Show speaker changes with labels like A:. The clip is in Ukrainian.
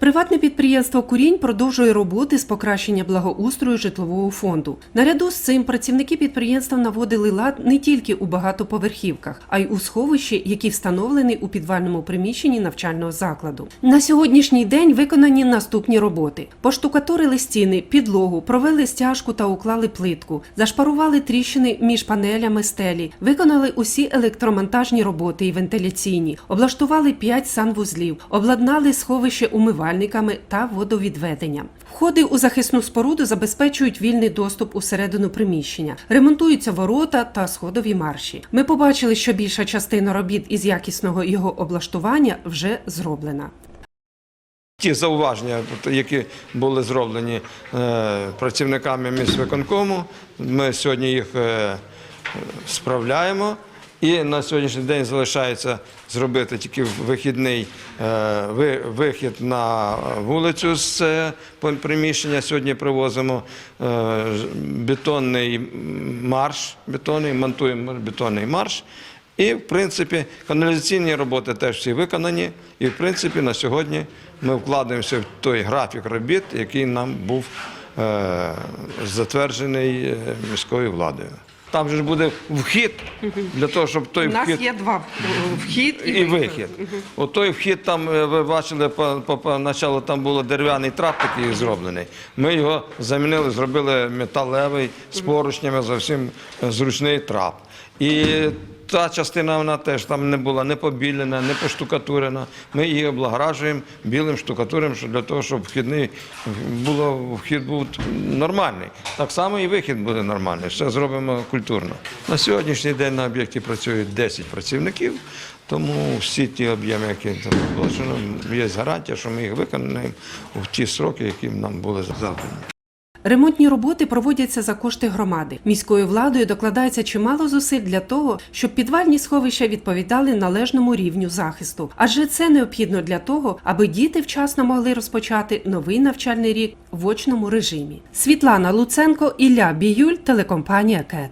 A: Приватне підприємство Курінь продовжує роботи з покращення благоустрою житлового фонду. Наряду з цим працівники підприємства наводили лад не тільки у багатоповерхівках, а й у сховищі, які встановлені у підвальному приміщенні навчального закладу. На сьогоднішній день виконані наступні роботи: поштукатурили стіни, підлогу, провели стяжку та уклали плитку, зашпарували тріщини між панелями стелі, виконали усі електромонтажні роботи і вентиляційні, облаштували 5 санвузлів, обладнали сховище умивальниками та водовідведенням. Входи у захисну споруду забезпечують вільний доступ усередину приміщення, ремонтуються ворота та сходові марші. Ми побачили, що більша частина робіт із якісного його облаштування вже зроблена.
B: Ті зауваження, які були зроблені е, працівниками міськвиконкому, ми сьогодні їх е, справляємо. І на сьогоднішній день залишається зробити тільки вихідний е, вихід на вулицю з е, приміщення. Сьогодні привозимо е, бетонний марш, бетонний, монтуємо бетонний марш. І, в принципі, каналізаційні роботи теж всі виконані. І, в принципі, на сьогодні ми вкладаємося в той графік робіт, який нам був затверджений міською владою. Там же ж буде вхід для того, щоб той
A: У нас
B: вхід
A: є два вхід
B: і вихід. От той вхід там, е, ви бачили, по, по, по началу там був дерев'яний трап такий зроблений. Ми його замінили, зробили металевий з поручнями, зовсім е, зручний трап. І та частина вона теж там не була не побілена, не поштукатурена. Ми її облагоражуємо білим штукатурем, для того, щоб вхідний було, вхід був нормальний. Так само і вихід буде нормальний. Все зробимо культурно. На сьогоднішній день на об'єкті працюють 10 працівників. Тому всі ті об'єми, які там оголошено, є гарантія, що ми їх виконаємо в ті сроки, які нам були завдані.
A: Ремонтні роботи проводяться за кошти громади. Міською владою докладається чимало зусиль для того, щоб підвальні сховища відповідали належному рівню захисту. Адже це необхідно для того, аби діти вчасно могли розпочати новий навчальний рік в очному режимі. Світлана Луценко, Ілля Біюль, телекомпанія КЕТ.